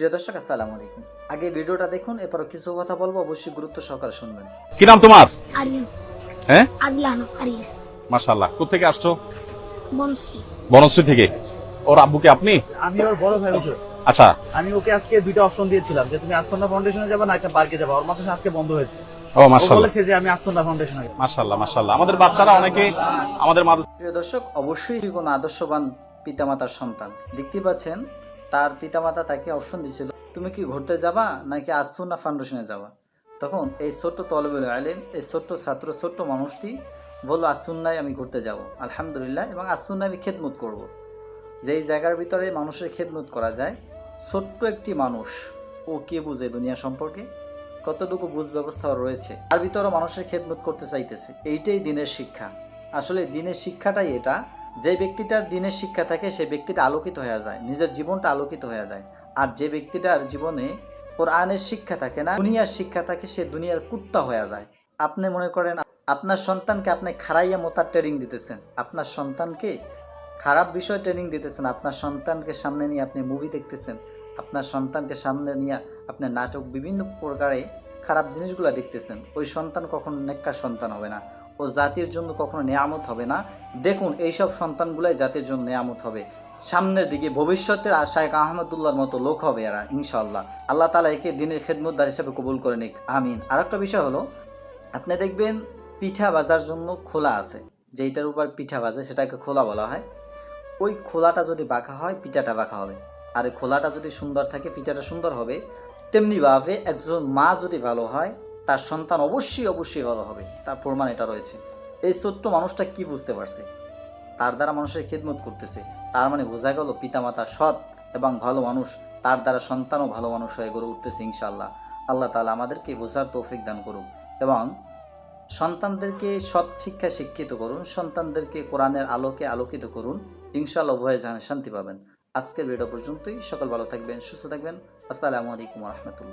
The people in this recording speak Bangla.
প্রিয় দর্শক আসসালামু আলাইকুম। আগে ভিডিওটা দেখুন এরপর কিছু কথা বলব অবশ্যই গুরুত্ব সহকারে শুনবেন। কি নাম তোমার? আরিয়ান হ্যাঁ? আদলান আরিয়ান মাশাল্লাহ কোথেকে আসছো? বনশ্রী। বনশ্রী থেকে। ওর আব্বুকে আপনি? আমি ওর বড় ভাই ওকে আচ্ছা। আমি ওকে আজকে দুইটা অপশন দিয়েছিলাম যে তুমি আসন্না ফাউন্ডেশনে যাবে না একটা পার্কে যাবে? ওর মাথায় আজকে বন্ধ হয়েছে। ও ও মাশাল্লাহ বলেছে যে আমি আসন্না ফাউন্ডেশনে যাব। মাশাল্লাহ মাশাল্লাহ আমাদের বাচ্চারা অনেকে আমাদের মাদ্রাসা প্রিয় দর্শক অবশ্যই কোন আদর্শবান পিতামাতার সন্তান। দেখতে পাচ্ছেন তার পিতামাতা তাকে অপশন দিয়েছিল তুমি কি ঘুরতে যাবা নাকি আসুনা ফাউন্ডেশনে যাবা? তখন এই ছোট্ট তলবেল আলেম, এই ছোট্ট ছাত্র, ছোট্ট মানুষটি বলল আসুন্নায় আমি ঘুরতে যাব। আলহামদুলিল্লাহ, এবং আসুন্নায় আমি খেদমত করব। যেই জায়গার ভিতরে মানুষের খেদমত করা যায়, ছোট্ট একটি মানুষ, ও কে বুঝে দুনিয়া সম্পর্কে? কতটুকু বুঝ ব্যবস্থা রয়েছে? তার ভিতরে মানুষের খেদমত করতে চাইতেছে। এইটাই দিনের শিক্ষা। আসলে দিনের শিক্ষাটাই এটা যে ব্যক্তিটার দিনের শিক্ষা থাকে সেই ব্যক্তিটা আলোকিত হয়ে যায়, নিজের জীবনটা আলোকিত হয়ে যায়। আর যে ব্যক্তিটার জীবনে কোরআনের শিক্ষা থাকে না, দুনিয়ার শিক্ষা থাকে, সে দুনিয়ার কুত্তা হয়ে যায়। আপনি মনে করেন, আপনার সন্তানকে আপনি খারাইয়া মোতার ট্রেনিং দিতেছেন। আপনার সন্তানকে খারাপ বিষয় ট্রেনিং দিতেছেন। আপনার সন্তানকে সামনে নিয়ে আপনি মুভি দেখতেছেন। আপনার সন্তানকে সামনে নিয়ে আপনি নাটক বিভিন্ন প্রকারে খারাপ জিনিসগুলো দেখতেছেন। ওই সন্তান কখনো নেককার সন্তান হবে না। ও জাতির জন্য কখনো নেয়ামত হবে না। দেখুন, এইসব সন্তানগুলাই জাতির জন্য নেয়ামত হবে। সামনের দিকে ভবিষ্যতের শায়েখ আহমদুল্লাহর মতো লোক হবে এরা ইনশাল্লাহ আল্লাহ তালা একে দিনের খেদমতদার হিসেবে কবুল করে নিক। আমিন। আর একটা বিষয় হলো, আপনি দেখবেন পিঠা বাজার জন্য খোলা আছে। যেইটার উপর পিঠা বাজে সেটাকে খোলা বলা হয়। ওই খোলাটা যদি বাঁকা হয়, পিঠাটা বাঁকা হবে। আর খোলাটা যদি সুন্দর থাকে, পিঠাটা সুন্দর হবে। তেমনিভাবে একজন মা যদি ভালো হয় তার সন্তান অবশ্যই অবশ্যই ভালো হবে, তার প্রমাণ এটা রয়েছে। এই ছোট্ট মানুষটা কি বুঝতে পারছে? তার দ্বারা মানুষের খেদমত করতেছে। তার মানে বোঝা গেল পিতামাতা সৎ এবং ভালো মানুষ, তার দ্বারা সন্তানও ভালো মানুষ হয়ে গড়ে উঠতেছে ইনশাআল্লাহ। আল্লাহ তালা আমাদেরকে বোঝার তৌফিক দান করুক। এবং সন্তানদেরকে সৎ শিক্ষায় শিক্ষিত করুন, সন্তানদেরকে কোরআনের আলোকে আলোকিত করুন। ইনশাআল্লাহ উভয়ে জানে শান্তি পাবেন। আজকের ভিডিও পর্যন্তই। সকল ভালো থাকবেন, সুস্থ থাকবেন। আসসালামু আলাইকুম রহমতুল্লাহ।